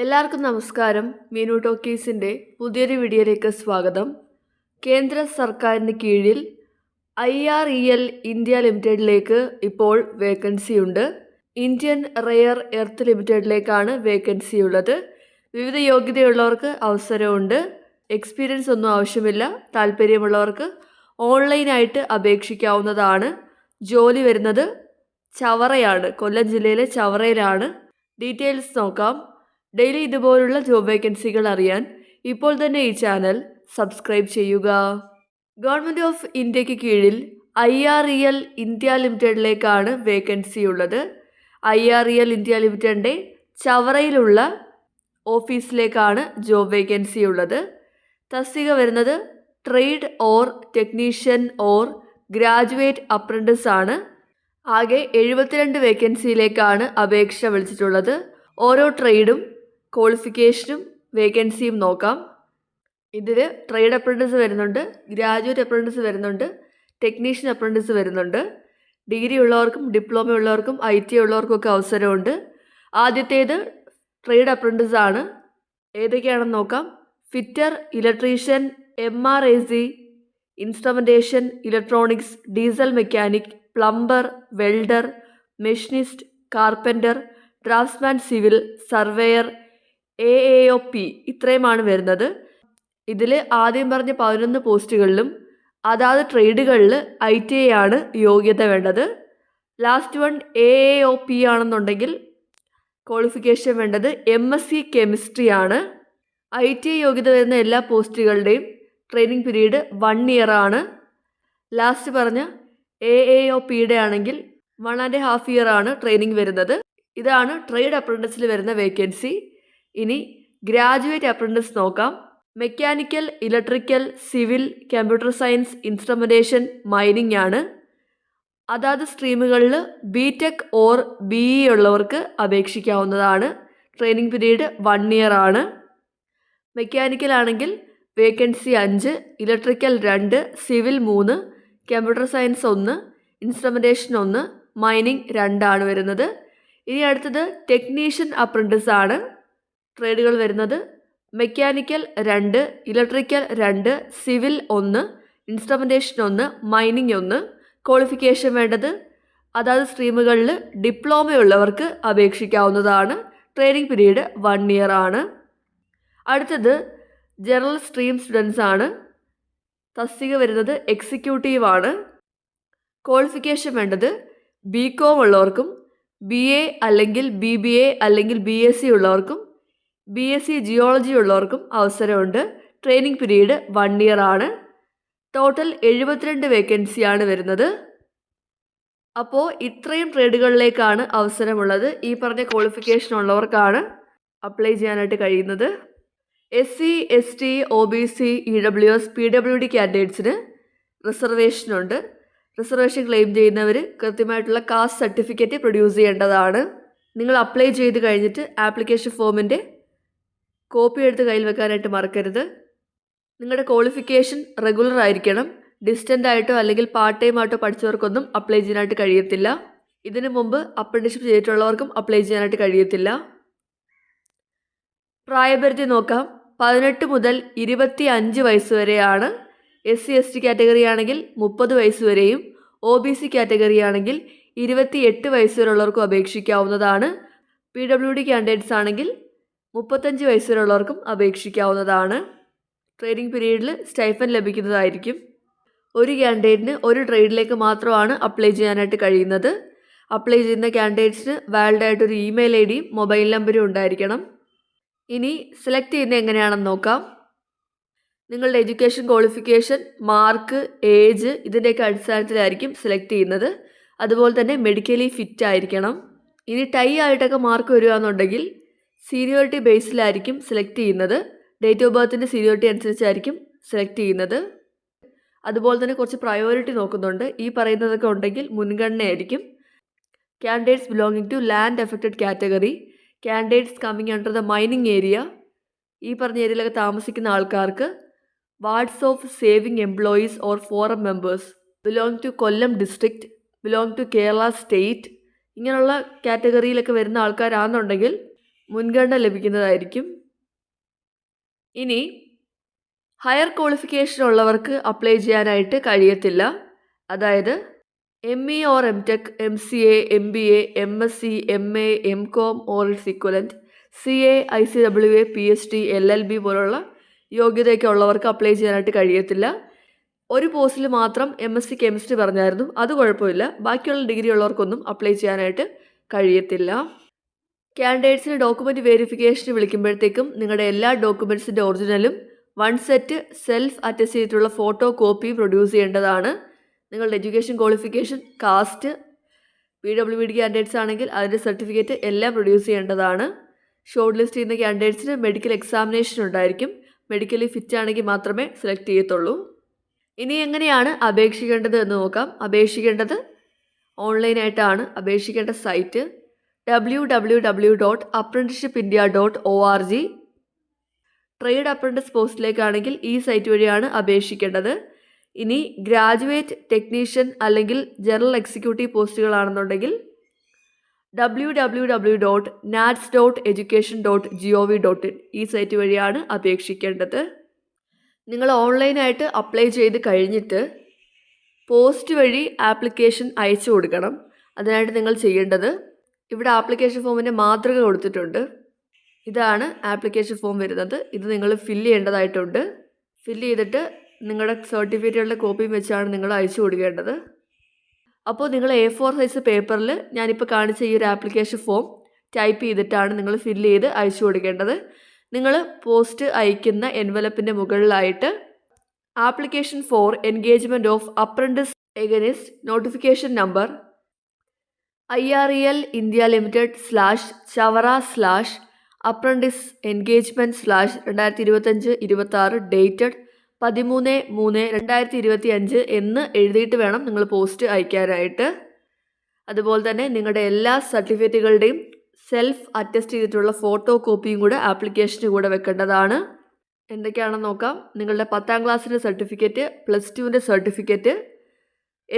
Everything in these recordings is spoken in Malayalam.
എല്ലാവർക്കും നമസ്കാരം. മീനു ടോക്കീസിന്റെ പുതിയൊരു വീഡിയോയിലേക്ക് സ്വാഗതം. കേന്ദ്ര സർക്കാരിന് കീഴിൽ I R E L India ലിമിറ്റഡിലേക്ക് ഇപ്പോൾ വേക്കൻസി ഉണ്ട്. ഇന്ത്യൻ റെയർ എർത്ത് ലിമിറ്റഡിലേക്കാണ് വേക്കൻസി ഉള്ളത്. വിവിധ യോഗ്യതയുള്ളവർക്ക് അവസരമുണ്ട്. എക്സ്പീരിയൻസ് ഒന്നും ആവശ്യമില്ല. താല്പര്യമുള്ളവർക്ക് ഓൺലൈനായിട്ട് അപേക്ഷിക്കാവുന്നതാണ്. ജോലി വരുന്നത് ചവറയാണ്. കൊല്ലം ജില്ലയിലെ ചവറയിലാണ്. ഡീറ്റെയിൽസ് നോക്കാം. ഡെയിലി ഇതുപോലുള്ള ജോബ് വേക്കൻസികൾ അറിയാൻ ഇപ്പോൾ തന്നെ ഈ ചാനൽ സബ്സ്ക്രൈബ് ചെയ്യുക. ഗവൺമെന്റ് ഓഫ് ഇന്ത്യയ്ക്ക് കീഴിൽ I R E L India ലിമിറ്റഡിലേക്കാണ് vacancy ഉള്ളത്. I R E L India ലിമിറ്റഡിന്റെ ചവറയിലുള്ള ഓഫീസിലേക്കാണ് ജോബ് വേക്കൻസി ഉള്ളത്. തസ്തിക വരുന്നത് trade or technician or graduate apprentice ആണ്. ആകെ എഴുപത്തിരണ്ട് വേക്കൻസിയിലേക്കാണ് അപേക്ഷ വിളിച്ചിട്ടുള്ളത്. ഓരോ ട്രേഡും ക്വാളിഫിക്കേഷനും വേക്കൻസിയും നോക്കാം. ഇതിൽ ട്രേഡ് അപ്രന്റിസ് വരുന്നുണ്ട് ഗ്രാജുവേറ്റ് അപ്രന്റിസ് വരുന്നുണ്ട് ടെക്നീഷ്യൻ അപ്രന്റിസ് വരുന്നുണ്ട്. ഡിഗ്രി ഉള്ളവർക്കും ഡിപ്ലോമ ഉള്ളവർക്കും ഐ ടി ഉള്ളവർക്കൊക്കെ അവസരമുണ്ട്. ആദ്യത്തേത് ട്രേഡ് അപ്രന്റിസ് ആണ്. ഏതൊക്കെയാണെന്ന് നോക്കാം. Fitter electrician M R A C instrumentation electronics diesel mechanic plumber welder machinist carpenter draftsman civil surveyor A A O P ഇത്രയുമാണ് വരുന്നത്. ഇതിൽ ആദ്യം പറഞ്ഞ പതിനൊന്ന് പോസ്റ്റുകളിലും അതാത് ട്രേഡുകളിൽ ഐ ടി ഐ ആണ് യോഗ്യത വേണ്ടത്. Last one A A O P ആണെന്നുണ്ടെങ്കിൽ ക്വാളിഫിക്കേഷൻ വേണ്ടത് എം എസ് സി കെമിസ്ട്രി ആണ്. ഐ ടി ഐ യോഗ്യത വരുന്ന എല്ലാ പോസ്റ്റുകളുടെയും ട്രെയിനിങ് പീരീഡ് വൺ ഇയർ ആണ്. ലാസ്റ്റ് പറഞ്ഞ എ എ ഒ പിയുടെ ആണെങ്കിൽ വൺ ആൻഡ് ഹാഫ് ഇയർ ആണ് ട്രെയിനിങ് വരുന്നത്. ഇതാണ് ട്രേഡ് അപ്രന്റിസിൽ വരുന്ന വേക്കൻസി ഇനി ഗ്രാജുവേറ്റ് അപ്രന്റിസ് നോക്കാം. Mechanical electrical civil computer science instrumentation mining ആണ്. അതാത് സ്ട്രീമുകളിൽ B tech or B E ഉള്ളവർക്ക് അപേക്ഷിക്കാവുന്നതാണ്. ട്രെയിനിങ് പീരീഡ് വൺ ഇയർ ആണ്. മെക്കാനിക്കൽ ആണെങ്കിൽ വേക്കൻസി അഞ്ച് ഇലക്ട്രിക്കൽ രണ്ട് സിവിൽ മൂന്ന് കമ്പ്യൂട്ടർ സയൻസ് ഒന്ന് ഇൻസ്ട്രുമെന്റേഷൻ ഒന്ന് മൈനിങ് രണ്ടാണ് വരുന്നത്. ഇനി അടുത്തത് ടെക്നീഷ്യൻ അപ്രന്റിസ് ആണ്. ട്രേഡുകൾ വരുന്നത്. മെക്കാനിക്കൽ രണ്ട് ഇലക്ട്രിക്കൽ രണ്ട് സിവിൽ ഒന്ന് ഇൻസ്ട്രുമെന്റേഷൻ ഒന്ന് മൈനിങ് ഒന്ന്. ക്വാളിഫിക്കേഷൻ വേണ്ടത് അതാത് സ്ട്രീമുകളിൽ ഡിപ്ലോമ ഉള്ളവർക്ക് അപേക്ഷിക്കാവുന്നതാണ്. ട്രെയിനിങ് പീരീഡ് വൺ ഇയർ ആണ്. അടുത്തത് ജനറൽ സ്ട്രീം സ്റ്റുഡൻസ് ആണ്. തസ്തിക വരുന്നത് എക്സിക്യൂട്ടീവ് ആണ്. ക്വാളിഫിക്കേഷൻ വേണ്ടത് ബി കോം ഉള്ളവർക്കും ബി എ അല്ലെങ്കിൽ ബി ബി എ അല്ലെങ്കിൽ ബി എസ് സി ഉള്ളവർക്കും ബി എസ് സി ജിയോളജി ഉള്ളവർക്കും അവസരമുണ്ട്. ട്രെയിനിങ് പീരീഡ് വൺ ഇയർ ആണ്. ടോട്ടൽ എഴുപത്തിരണ്ട് വേക്കൻസിയാണ് വരുന്നത്. അപ്പോൾ ഇത്രയും ട്രേഡുകളിലേക്കാണ് അവസരമുള്ളത്. ഈ പറഞ്ഞ ക്വാളിഫിക്കേഷൻ ഉള്ളവർക്കാണ് അപ്ലൈ ചെയ്യാനായിട്ട് കഴിയുന്നത്. S C S T O B C E W S P W D കാൻഡിഡേറ്റ്സിന് റിസർവേഷനുണ്ട് റിസർവേഷൻ ക്ലെയിം ചെയ്യുന്നവർ കൃത്യമായിട്ടുള്ള കാസ്റ്റ് സർട്ടിഫിക്കറ്റ് പ്രൊഡ്യൂസ് ചെയ്യേണ്ടതാണ്. നിങ്ങൾ അപ്ലൈ ചെയ്ത് കഴിഞ്ഞിട്ട് ആപ്ലിക്കേഷൻ ഫോമിന്റെ കോപ്പി എടുത്ത് കയ്യിൽ വെക്കാനായിട്ട് മറക്കരുത്. നിങ്ങളുടെ ക്വാളിഫിക്കേഷൻ റെഗുലർ ആയിരിക്കണം. ഡിസ്റ്റന്റ് ആയിട്ടോ അല്ലെങ്കിൽ പാർട്ട് ടൈം ആയിട്ടോ പഠിച്ചവർക്കൊന്നും അപ്ലൈ ചെയ്യാനായിട്ട് കഴിയത്തില്ല. ഇതിനു മുമ്പ് അപ്രന്റീഷിപ്പ് ചെയ്തിട്ടുള്ളവർക്കും അപ്ലൈ ചെയ്യാനായിട്ട് കഴിയത്തില്ല. പ്രായപരിധി നോക്കാം. പതിനെട്ട് മുതൽ ഇരുപത്തി അഞ്ച് വയസ്സ് വരെയാണ്. S C S T category ആണെങ്കിൽ മുപ്പത് വയസ്സ് വരെയും. ഒ ബി സി കാറ്റഗറി ആണെങ്കിൽ ഇരുപത്തി എട്ട് വയസ്സ് വരെയുള്ളവർക്കും അപേക്ഷിക്കാവുന്നതാണ്. പി ഡബ്ല്യു ഡി കാൻഡിഡേറ്റ്സ് ആണെങ്കിൽ മുപ്പത്തഞ്ച് വയസ്സിലുള്ളവർക്കും അപേക്ഷിക്കാവുന്നതാണ്. ട്രെയിനിങ് പീരീഡിൽ സ്റ്റൈഫൻ ലഭിക്കുന്നതായിരിക്കും. ഒരു ക്യാൻഡിഡേറ്റിന് ഒരു ട്രേഡിലേക്ക് മാത്രമാണ് അപ്ലൈ ചെയ്യാനായിട്ട് കഴിയുന്നത്. അപ്ലൈ ചെയ്യുന്ന ക്യാൻഡിഡേറ്റ്സിന് വാലിഡ് ആയിട്ട് ഒരു ഇമെയിൽ ഐ ഡിയും മൊബൈൽ നമ്പറും ഉണ്ടായിരിക്കണം. ഇനി സെലക്ട് ചെയ്യുന്നത് എങ്ങനെയാണെന്ന് നോക്കാം. നിങ്ങളുടെ എഡ്യൂക്കേഷൻ ക്വാളിഫിക്കേഷൻ മാർക്ക് ഏജ് ഇതിന്റെയൊക്കെ അടിസ്ഥാനത്തിലായിരിക്കും സെലക്ട് ചെയ്യുന്നത്. അതുപോലെ തന്നെ മെഡിക്കലി ഫിറ്റ് ആയിരിക്കണം ഇനി ടൈ ആയിട്ടൊക്കെ മാർക്ക് വരികയാണെന്നുണ്ടെങ്കിൽ സീനിയോറിറ്റി ബേസിലായിരിക്കും സെലക്ട് ചെയ്യുന്നത്. ഡേറ്റ് ഓഫ് ബർത്തിന്റെ സീനിയോറിറ്റി അനുസരിച്ചായിരിക്കും സെലക്ട് ചെയ്യുന്നത്. അതുപോലെ തന്നെ കുറച്ച് പ്രയോറിറ്റി നോക്കുന്നുണ്ട്. ഈ പറയുന്നതൊക്കെ ഉണ്ടെങ്കിൽ മുൻഗണനയായിരിക്കും. Candidates belonging to land affected category candidates coming under the mining area ഈ പറഞ്ഞ ഏരിയയിലൊക്കെ താമസിക്കുന്ന ആൾക്കാർക്ക് wards of serving employees or forum members belong to Kollam district belong to Kerala state ഇങ്ങനെയുള്ള കാറ്റഗറിയിലൊക്കെ വരുന്ന ആൾക്കാരാണെന്നുണ്ടെങ്കിൽ മുൻഗണന ലഭിക്കുന്നതായിരിക്കും. ഇനി ഹയർ ക്വാളിഫിക്കേഷൻ ഉള്ളവർക്ക് അപ്ലൈ ചെയ്യാനായിട്ട് കഴിയത്തില്ല. അതായത് M E or M tech M C A M B A M S C M A M com or its equivalent C A I C W A P H D L L B പോലുള്ള യോഗ്യതയൊക്കെ ഉള്ളവർക്ക് അപ്ലൈ ചെയ്യാനായിട്ട് കഴിയത്തില്ല. ഒരു പോസ്റ്റിൽ മാത്രം എം എസ് സി കെമിസ്ട്രി പറഞ്ഞായിരുന്നു. അത് കുഴപ്പമില്ല. ബാക്കിയുള്ള ഡിഗ്രി ഉള്ളവർക്കൊന്നും അപ്ലൈ ചെയ്യാനായിട്ട് കഴിയത്തില്ല. കാൻഡിഡേറ്റ്സിന് ഡോക്യുമെന്റ് വെരിഫിക്കേഷന് വിളിക്കുമ്പോഴത്തേക്കും നിങ്ങളുടെ എല്ലാ ഡോക്യുമെന്റ്സിന്റെ ഒറിജിനലും വൺ സെറ്റ് സെൽഫ് അറ്റസ്റ്റ് ചെയ്തിട്ടുള്ള ഫോട്ടോ കോപ്പി പ്രൊഡ്യൂസ് ചെയ്യേണ്ടതാണ്. നിങ്ങളുടെ education qualification caste P W B D candidates ആണെങ്കിൽ അതിന്റെ സർട്ടിഫിക്കറ്റ് എല്ലാം പ്രൊഡ്യൂസ് ചെയ്യേണ്ടതാണ്. ഷോർട്ട് ലിസ്റ്റ് ചെയ്യുന്ന കാൻഡിഡേറ്റ്സിന് മെഡിക്കൽ എക്സാമിനേഷൻ ഉണ്ടായിരിക്കും. മെഡിക്കലി ഫിറ്റ് ആണെങ്കിൽ മാത്രമേ സെലക്ട് ചെയ്യത്തുള്ളൂ. ഇനി എങ്ങനെയാണ് അപേക്ഷിക്കേണ്ടത് എന്ന് നോക്കാം. അപേക്ഷിക്കേണ്ടത് ഓൺലൈനായിട്ടാണ് അപേക്ഷിക്കേണ്ട site W W W dot apprenticeship India dot O R G trade apprentice പോസ്റ്റിലേക്കാണെങ്കിൽ ഈ സൈറ്റ് വഴിയാണ് അപേക്ഷിക്കേണ്ടത്. ഇനി ഗ്രാജുവേറ്റ് ടെക്നീഷ്യൻ അല്ലെങ്കിൽ general executive പോസ്റ്റുകളാണെന്നുണ്ടെങ്കിൽ W W W dot NATS dot education dot G O V dot in ഈ സൈറ്റ് വഴിയാണ് അപേക്ഷിക്കേണ്ടത്. നിങ്ങൾ ഓൺലൈനായിട്ട് അപ്ലൈ ചെയ്ത് കഴിഞ്ഞിട്ട് പോസ്റ്റ് വഴി ആപ്ലിക്കേഷൻ അയച്ചു കൊടുക്കണം. അതിനായിട്ട് നിങ്ങൾ ചെയ്യേണ്ടത് ഇവിടെ ആപ്ലിക്കേഷൻ ഫോമിന്റെ മാതൃക കൊടുത്തിട്ടുണ്ട്. ഇതാണ് ആപ്ലിക്കേഷൻ ഫോം വരുന്നത്. ഇത് നിങ്ങൾ ഫില്ല് ചെയ്യേണ്ടതായിട്ടുണ്ട്. ഫില്ല് ചെയ്തിട്ട് നിങ്ങളുടെ സർട്ടിഫിക്കറ്റുകളുടെ കോപ്പിയും വെച്ചാണ് നിങ്ങൾ അയച്ചു കൊടുക്കേണ്ടത്. അപ്പോൾ നിങ്ങൾ എ ഫോർ സൈസ് പേപ്പറിൽ ഞാനിപ്പോൾ കാണിച്ച ഈ ഒരു ആപ്ലിക്കേഷൻ ഫോം ടൈപ്പ് ചെയ്തിട്ടാണ് നിങ്ങൾ ഫില്ല് ചെയ്ത് അയച്ചു കൊടുക്കേണ്ടത്. നിങ്ങൾ പോസ്റ്റ് അയക്കുന്ന എൻവലപ്പിന്റെ മുകളിലായിട്ട് application for engagement of apprentice against notification number I R E L India limited slash Chavara slash apprentice engagement slash രണ്ടായിരത്തി ഇരുപത്തഞ്ച് ഇരുപത്താറ് ഡേറ്റഡ് പതിമൂന്ന് മൂന്ന് രണ്ടായിരത്തി ഇരുപത്തി അഞ്ച് എന്ന് എഴുതിയിട്ട് വേണം നിങ്ങൾ പോസ്റ്റ് അയക്കാനായിട്ട്. അതുപോലെ തന്നെ നിങ്ങളുടെ എല്ലാ സർട്ടിഫിക്കറ്റുകളുടെയും സെൽഫ് അറ്റസ്റ്റ് ചെയ്തിട്ടുള്ള ഫോട്ടോ കോപ്പിയും കൂടെ ആപ്ലിക്കേഷന് കൂടെ വെക്കേണ്ടതാണ്. എന്തൊക്കെയാണെന്ന് നോക്കാം. നിങ്ങളുടെ പത്താം ക്ലാസ്സിന്റെ സർട്ടിഫിക്കറ്റ് പ്ലസ് ടുവിന്റെ certificate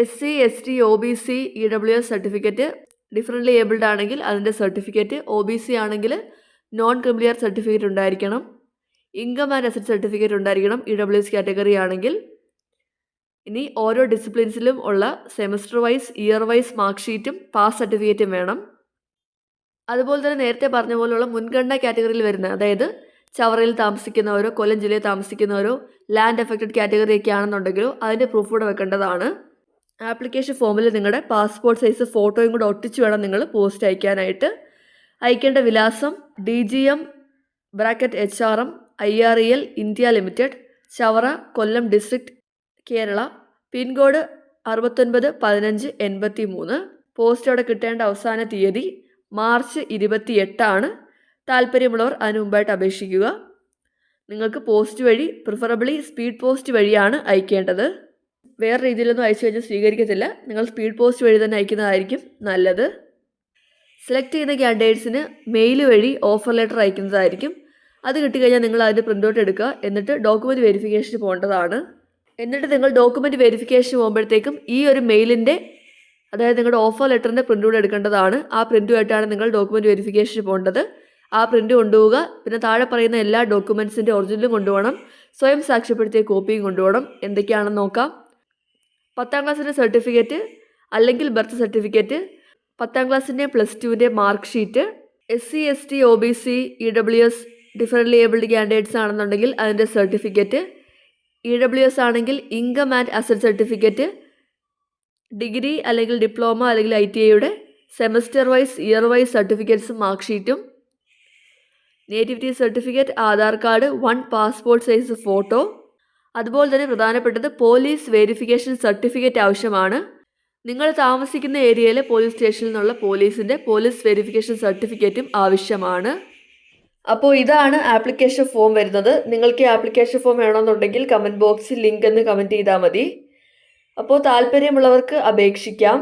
S C S T O B C E W S certificate differently abled ആണെങ്കിൽ അതിന്റെ സർട്ടിഫിക്കറ്റ് ഒ ബി സി ആണെങ്കിൽ നോൺ ക്രിമിലിയർ സർട്ടിഫിക്കറ്റ് ഉണ്ടായിരിക്കണം. ഇൻകം ആൻഡ് അസറ്റ് സർട്ടിഫിക്കറ്റ് ഉണ്ടായിരിക്കണം ഇ ഡബ്ല്യു എസ് കാറ്റഗറി ആണെങ്കിൽ. ഇനി ഓരോ ഡിസിപ്ലിൻസിലും ഉള്ള semester wise year wise mark ഷീറ്റും പാസ് സർട്ടിഫിക്കറ്റും വേണം. അതുപോലെ തന്നെ നേരത്തെ പറഞ്ഞ പോലെയുള്ള മുൻഗണന കാറ്റഗറിയിൽ വരുന്ന അതായത് ചവറയിൽ താമസിക്കുന്നവരോ കൊല്ലം ജില്ലയിൽ താമസിക്കുന്നവരോ ലാൻഡ് എഫക്റ്റഡ് കാറ്റഗറി ഒക്കെ ആണെന്നുണ്ടെങ്കിലോ അതിന്റെ പ്രൂഫ് കൂടെ വെക്കേണ്ടതാണ്. ആപ്ലിക്കേഷൻ ഫോമിൽ നിങ്ങളുടെ പാസ്പോർട്ട് സൈസ് ഫോട്ടോയും കൂടെ ഒട്ടിച്ച് വേണം നിങ്ങൾ പോസ്റ്റ് അയക്കാനായിട്ട്. അയക്കേണ്ട വിലാസം D G M bracket H R M I R E L India limited Chavara Kollam district Kerala pin code അറുപത്തൊൻപത് പതിനഞ്ച് എൺപത്തി മൂന്ന് പോസ്റ്റ് അവിടെ കിട്ടേണ്ട അവസാന തീയതി മാർച്ച് ഇരുപത്തി എട്ടാണ് താല്പര്യമുള്ളവർ അതിന് മുമ്പായിട്ട് അപേക്ഷിക്കുക. നിങ്ങൾക്ക് പോസ്റ്റ് വഴി പ്രിഫറബിളി സ്പീഡ് പോസ്റ്റ് വഴിയാണ് അയക്കേണ്ടത്. വേറെ രീതിയിലൊന്നും അയച്ചു കഴിഞ്ഞാൽ സ്വീകരിക്കത്തില്ല. നിങ്ങൾ സ്പീഡ് പോസ്റ്റ് വഴി തന്നെ അയക്കുന്നതായിരിക്കും നല്ലത്. സെലക്ട് ചെയ്യുന്ന ക്യാൻഡിഡേറ്റ്സിന് മെയിൽ വഴി ഓഫർ ലെറ്റർ അയക്കുന്നതായിരിക്കും. അത് കിട്ടിക്കഴിഞ്ഞാൽ നിങ്ങൾ അതിന്റെ പ്രിന്റ് ഔട്ട് എടുക്കുക. എന്നിട്ട് ഡോക്യുമെന്റ് വെരിഫിക്കേഷന് പോകേണ്ടതാണ്. എന്നിട്ട് നിങ്ങൾ ഡോക്യുമെന്റ് വെരിഫിക്കേഷന് പോകുമ്പോഴത്തേക്കും ഈ ഒരു മെയിലിന്റെ അതായത് നിങ്ങളുടെ ഓഫർ ലെറ്ററിന്റെ പ്രിന്റ് എടുക്കേണ്ടതാണ്. ആ പ്രിന്റുമായിട്ടാണ് നിങ്ങൾ ഡോക്യുമെന്റ് വെരിഫിക്കേഷന് പോകേണ്ടത്. ആ പ്രിന്റ് കൊണ്ടുപോവുക. പിന്നെ താഴെ പറയുന്ന എല്ലാ ഡോക്യുമെന്റ്സിന്റെ ഒറിജിനലും കൊണ്ടുപോകണം. സ്വയം സാക്ഷ്യപ്പെടുത്തിയ കോപ്പിയും കൊണ്ടുപോകണം. എന്തൊക്കെയാണെന്ന് നോക്കാം. പത്താം ക്ലാസ്സിന്റെ സർട്ടിഫിക്കറ്റ് അല്ലെങ്കിൽ ബർത്ത് സർട്ടിഫിക്കറ്റ് പത്താം ക്ലാസ്സിന്റെ പ്ലസ് ടുവിന്റെ mark sheet S C S T O B C E W S differently abled candidates ആണെന്നുണ്ടെങ്കിൽ അതിന്റെ സർട്ടിഫിക്കറ്റ് ഇ ഡബ്ല്യു എസ് ആണെങ്കിൽ income and asset certificate degree അല്ലെങ്കിൽ ഡിപ്ലോമ അല്ലെങ്കിൽ ഐ ടി ഐയുടെ സെമസ്റ്റർ വൈസ് ഇയർ വൈസ് സർട്ടിഫിക്കറ്റ്സും മാർക്ക് ഷീറ്റും nativity certificate Aadhaar card one passport size photo അതുപോലെ തന്നെ പ്രധാനപ്പെട്ടത് പോലീസ് വെരിഫിക്കേഷൻ സർട്ടിഫിക്കറ്റ് ആവശ്യമാണ്. നിങ്ങൾ താമസിക്കുന്ന ഏരിയയിലെ പോലീസ് സ്റ്റേഷനിൽ നിന്നുള്ള പോലീസിന്റെ പോലീസ് വെരിഫിക്കേഷൻ സർട്ടിഫിക്കറ്റും ആവശ്യമാണ്. അപ്പോൾ ഇതാണ് ആപ്ലിക്കേഷൻ ഫോം വരുന്നത്. നിങ്ങൾക്ക് ആപ്ലിക്കേഷൻ ഫോം വേണമെന്നുണ്ടെങ്കിൽ കമന്റ് ബോക്സിൽ ലിങ്ക് എന്ന് കമന്റ് ചെയ്താൽ മതി. അപ്പോൾ താല്പര്യമുള്ളവർക്ക് അപേക്ഷിക്കാം.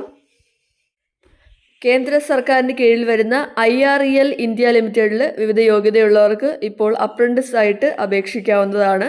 കേന്ദ്ര സർക്കാരിന് കീഴിൽ വരുന്ന I R E L India ലിമിറ്റഡിൽ വിവിധ യോഗ്യതയുള്ളവർക്ക് ഇപ്പോൾ അപ്രന്റിസ് ആയിട്ട് അപേക്ഷിക്കാവുന്നതാണ്.